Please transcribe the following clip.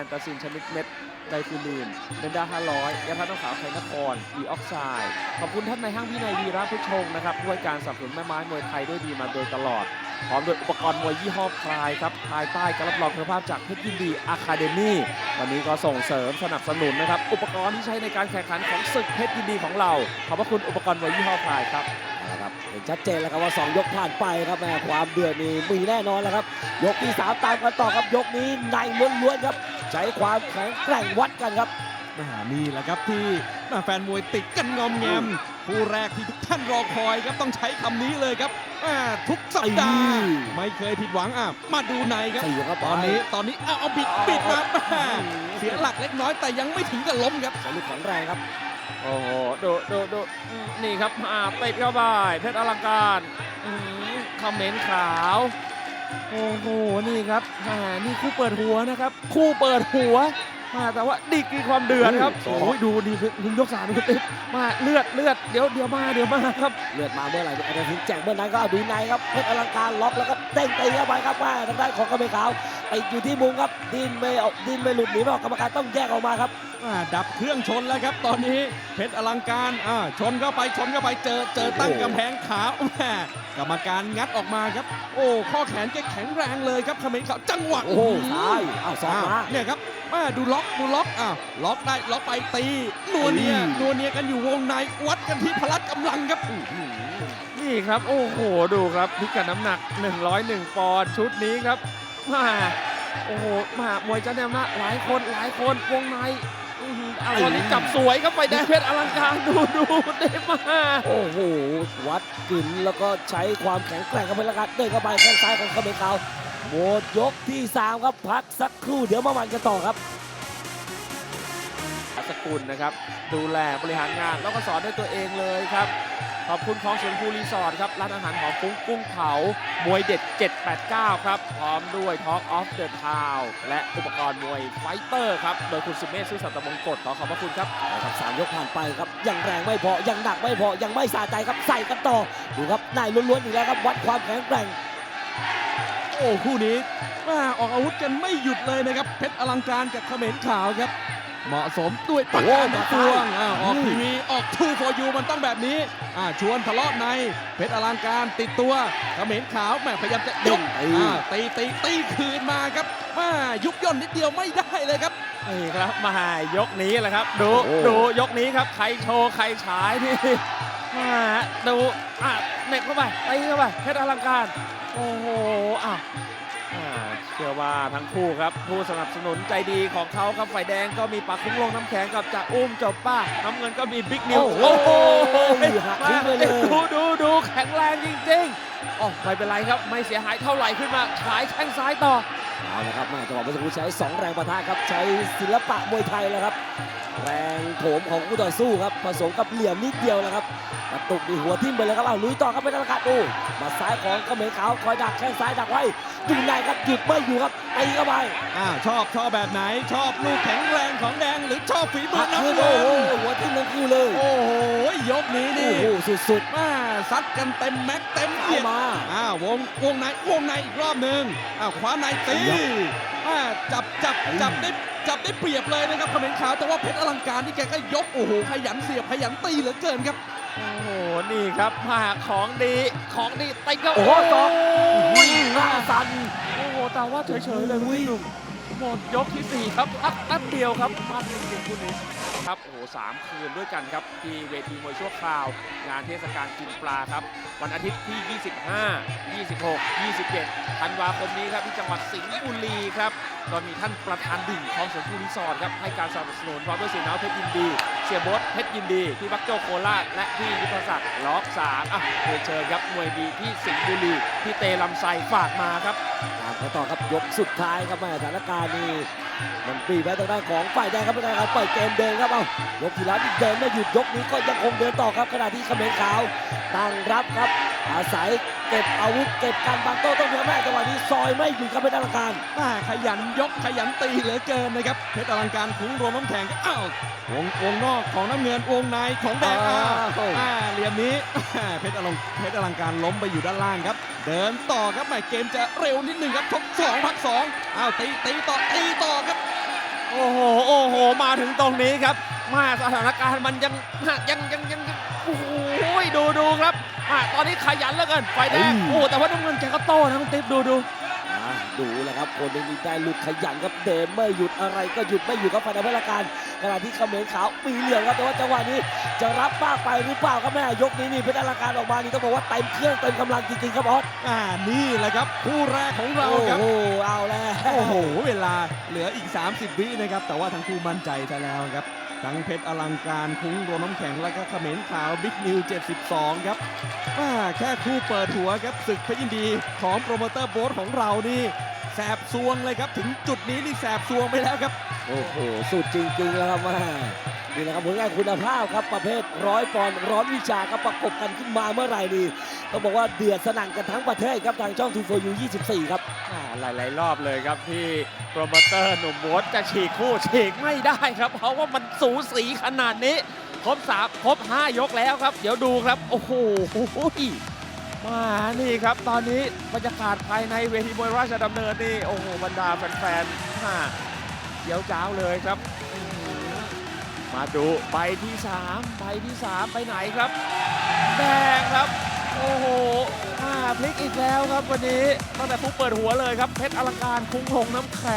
อนตาซินชนิดเม็ดไดฟิลีนเบนดา500ยาทาน้ำขาวไทยนครดีออกไซด์ขอบคุณท่านในห้างวินัยวีระพุชชงนะครับด้วยการสนับสนุนแม่ไม้มวยไทยด้วยดีมาโดยตลอด พร้อมด้วยอุปกรณ์มวยยี่ห้อคลายครับภายใต้การรับรองคุณภาพจากเพชรยินดีอะคาเดมี่วันนี้ก็ส่งเสริมสนับสนุนนะครับ อุปกรณ์ที่ใช้ในการแข่งขันของศึกเพชรยินดีของเรา ขอบพระคุณอุปกรณ์มวยยี่ห้อคลายครับนะครับเห็นชัดเจนแล้วครับว่า 2 ยกผ่านไปครับแม่ความเดือดนี่มีแน่นอนแล้วครับ ยกที่ 3 ตามกันต่อครับยกนี้ในล้วนๆครับ ใช้ความแข็งแกร่งวัดกันครับแหม่นี่แหละครับที่แหม่แฟนมวยติดกันงอมแงมคู่แรกที่ทุกท่านรอคอยครับต้องใช้คำนี้เลยครับแหม่ทุกสัปดาห์อืมไม่เคยผิดหวังอะมาดูในครับสี่ครับตอนนี้ตอนนี้เอาเอาบิดบิดมาแหม่เสียหลักเล็กน้อยแต่ยังไม่ถึงกับล้มครับสลุกแข็งแรงครับโอ้โหดูดูดูอืมนี่ครับมาติดเข้าไปเพชรอลังการอืมคอมเมนต์ขาว โอ้โห นี่ครับอ่านี่คู่เปิดหัวนะครับ คู่เปิดหัวมาแต่ว่าดีกรีความเดือดครับ โอ้โอ้โหยดูดีคุณยกสามคุณติ๊บมาเลือดเลือดเดี๋ยวเดี๋ยวมาเดี๋ยวมาครับ เลือดมาเมื่อไหร่เนี่ยอาจจะถึงแจกเมื่อนั้นก็เอาดูในครับเพชรอลังการล็อกแล้วก็เด้งตีเข้าไปครับว่าทางด้านของกระเบนขาวติดอยู่ที่มุมครับดินไม่ออกดินไม่หลุดหนีไม่ออกกรรมการต้องแยกออกมาครับอ่าดับเครื่องชนแล้วครับ ตอนนี้เพชรอลังการอ่าชนเข้าไปชนเข้าไปเจอเจอตั้งโอ้โหกำแพงขาวแหม่ กรรมการงัดออกมาครับ โอ้ข้อแขนแกแข็งแรงเลยครับเขมรขาวจังหวะโอ้โหซ้ายอ้าวสองอ้าวมาเนี่ยครับอ่าดูล็อกดูล็อกอ่าล็อกได้ล็อกไปตีนัวเนียอืมนัวเนียกันอยู่วงในวัดกันที่พละกำลังครับนี่ครับ โอ้โหดูครับพิกัดน้ำหนัก 101ปอนด์ชุดนี้ครับมาโอ้โหมามวยเจ้าแนวหน้าหลายคนหลายคนวงในอื้อหือ เอาตอนนี้จับสวยครับไฟแดงเพชรอลังการดูดูเด้มาโอ้โหวัดกึนแล้วก็ใช้ความแข็งแกร่งกับพลังงานเดินเข้าไปแข้งซ้ายของกระเบนขาวหมดยกที่ 3 ครับพักสักครู่เดี๋ยวมามันกันต่อครับสกุลนะครับ ดูแลบริหารงานแล้วก็สอนด้วยตัวเองเลยครับ ขอบคุณของสวนภูรีสอร์ทครับร้านอาหารหอมฟุ้งกุ้งเผามวยเด็ด 789 ครับ พร้อมด้วย Talk of the Town และอุปกรณ์มวยไฟเตอร์ครับ โดยคุณสุเมธซื่อสัตย์มงกฎขอขอบพระคุณครับครับสามยกผ่านไปครับ ยังแรงไม่พอ ยังหนักไม่พอ ยังไม่สะใจครับ ใส่กันต่อ ดูครับนายล้วนๆอีกแล้วครับ วัดความแข็งแกร่ง โอ้คู่นี้แม่ออกอาวุธกันไม่หยุดเลยนะครับ เพชรอลังการกับเขมรขาวครับ เหมาะสมด้วยปากกาโอ้หมาตวงซ้ายอ่าออกอืมทีวีออกทูฟอร์ยูมันต้องแบบนี้อ่าชวนทะเลาะในเพชรอลังการติดตัวเขมรขาวแม่พยายามจะยกตีอ่าตีตีตีคืนมาครับแม่ยุบย่นนิดเดียวไม่ได้เลยครับนี่ครับมายกนี้แหละครับดูโอ้ดูยกนี้ครับใครโชว์ใครฉายนี่มาดูอะเหน็บเข้าไปตีเข้าไปเพชรอลังการโอ้โหอะอ่า เชื่อว่าทั้งคู่ครับ ผู้สนับสนุนใจดีของเขาครับฝ่ายแดงก็มีปักคุ้งลงน้ำแข็งกับจ่าอุ้มจบป้า น้ำเงินก็มีบิ๊กนิว โอ้โหมาหักทิ้งไปเลย ดูดูดูแข็งแรงจริงๆอ๋อไม่เป็นไรครับ ไม่เสียหายเท่าไหร่ขึ้นมาฉายแข้งซ้ายต่อ เอาละครับแม่จังหวะเมื่อสักครู่ใช้ 2 แรงประทะครับ ใช้ศิลปะมวยไทยแล้วครับ แรงโถมของคู่ต่อสู้ครับ ผสมกับเหลี่ยมนิดเดียวแล้วครับกระตุกดีหัวทิ่มไปเลยครับเอาลุยต่อครับเป็นอากาศดูมาซ้ายของกระเหมยขาวคอยดักแข้งซ้ายดักไว้ อยู่ในครับหยุดไม่อยู่ครับตีเข้าไปอ่าชอบชอบแบบไหน ชอบลูกแข็งแรงของแดงหรือชอบฝีมืหัอกคืนน้ำเงิโอ้นโหหัวทิ่มทั้งคู่เลย โอ้โหยกนี้โอ้นี่โหสุดมาซัดกันเต็มแม็กซ์เต็มๆเอีเข้ายด มาอ่าวงวงในวงในอีกรอบหนึ่งอ่าขวาในตียับอ่าจับจับอืมจับได้จับได้เปรียบเลยนะครับเขมรขาวแต่ว่าเพชรอลังการนี่แกก็ยกโอ้โหขยันเสียบขยันตีเหลือเกินครับ โอ้โห นี่ครับมาของดีของดีตีก็โอ้โหสองวิ่งหน้าสั่นโอ้โหแต่ว่าเฉยๆเลยคุณหนุ่มหมดยกที่ 4 ครับพักแป๊บเดียวครับมันจริงๆคู่นี้ครับโอ้โหสามคืนด้วยกันครับ ที่เวทีมวยชั่วคราว งานเทศกาลกินปลาครับ วันอาทิตย์ที่ 25 26 27ธันวาคมนี้ครับที่จังหวัดสิงห์บุรีครับ ก็มีท่านประธานดิ่งของสวนภูรีสอร์ทครับให้การสนับสนุนพร้อมด้วยเสียน้าวเพชรยินดี เสียบดเพชรยินดีพี่บักโจโคราชและพี่ยุทธศักดิ์ล็อกสามอะเรียนเชิญครับมวยดีที่สิงห์บุรีพี่เตลำไสฝากมาครับตามกันต่อครับยกสุดท้ายครับแม่สถานการณ์นี่มันปีไปทางด้านของฝ่ายแดงครับเป็นการเปิดเกมเดินครับเอายกที่แล้วเดินไม่หยุดยกนี้ก็ยังคงเดินต่อครับขณะที่เขมรขาวตั้งรับครับอาศัย เก็บอาวุธเก็บการบังโต้ต้องเพียงแม่จังหวะนี้ซอยไม่หยุดครับเป็นอลังการมาขยันยกขยันตีเหลือเกินนะครับเพชรอลังการคุ้งรวมน้ำแข็งอ้าววงวงนอกของน้ำเงินวงในของแดงอ้าวอ้าวอ่าเหลี่ยมนี้เพชรอลังเพชรอลังการล้มไปอยู่ด้านล่างครับ เดินต่อครับแหม่เกมจะเร็วนิดหนึงครับชกสองพักสองอ้าวตีตีต่อตีต่อครับมาถึงตรงนี้ครับ มาสถานการณ์มันยังยังยังยังยังโอ้โหดูดูครับ มาตอนนี้ขยันเหลือเกินไฟแดงโอ้แต่ว่าน้ำเงินแกก็โต้นะคุณติ๊บดูดูอะดูแหละครับคนนี้ได้หลุดขยันครับเดินไม่หยุดอะไรก็หยุดไม่อยู่ครับฝ่ายดำพลการขณะที่เขมรขาวมีเหลืองครับแต่ว่าจังหวะนี้จะรับมากไปหรือเปล่าครับแม่ยกนี้นี่เพชรอลังการออกมานี่ต้องบอกว่าเต็มเครื่องเต็มกำลังจริงๆครับออสอ่านี่แหละครับคู่แรกของเราโอ้ครับโหเอาแล้วโอ้โหเวลาเหลืออีก 30 วินะครับแต่ว่าทั้งคู่มั่นใจซะแล้วครับ ทั้งเพชรอลังการคุ้งโรวมน้ำแข็งแล้วก็เขมรขาวบิ๊กนิว 72 ครับอ่าแค่คู่เปิดหัวครับศึกเพชรยินดีของโปรโมเตอร์โบ๊ทของเรานี่แสบซวงเลยครับ ถึงจุดนี้นี่แสบซวงไปแล้วครับ โอ้โห สุดจริงๆแล้วครับแม่นี่แหละครับผลงานคุณภาพครับประเภทร้อยปอนด์ร้อนวิชาครับประกบกันขึ้นมาเมื่อไหร่นี่ ต้องบอกว่าเดือดสนั่นกันทั้งประเทศครับทางช่องทูโฟยู24 ครับ อ่าหลาย ๆ รอบเลยครับที่โปรโมเตอร์หนุ่มโบ๊ทจะฉีกคู่ฉีกไม่ได้ครับ เพราะว่ามันสูสีขนาดนี้ครบสามครบ5ยกแล้วครับ เดี๋ยวดูครับ โอ้โหมานี่ครับ ตอนนี้บรรยากาศภายในเวทีมวยราชดำเนินนี่โอ้โหบรรดาแฟนๆมาเดี๋ยวจ้าวเลยครับอื้อหือมาดูใบที่3ใบที่3ไปไหนครับ แดงครับ โอ้โหอ่าพลิกอีกแล้วครับวันนี้ตั้งแต่ฟุกเปิดหัวเลยครับเพชรอลังการคุ้งหงน้ำแข็ง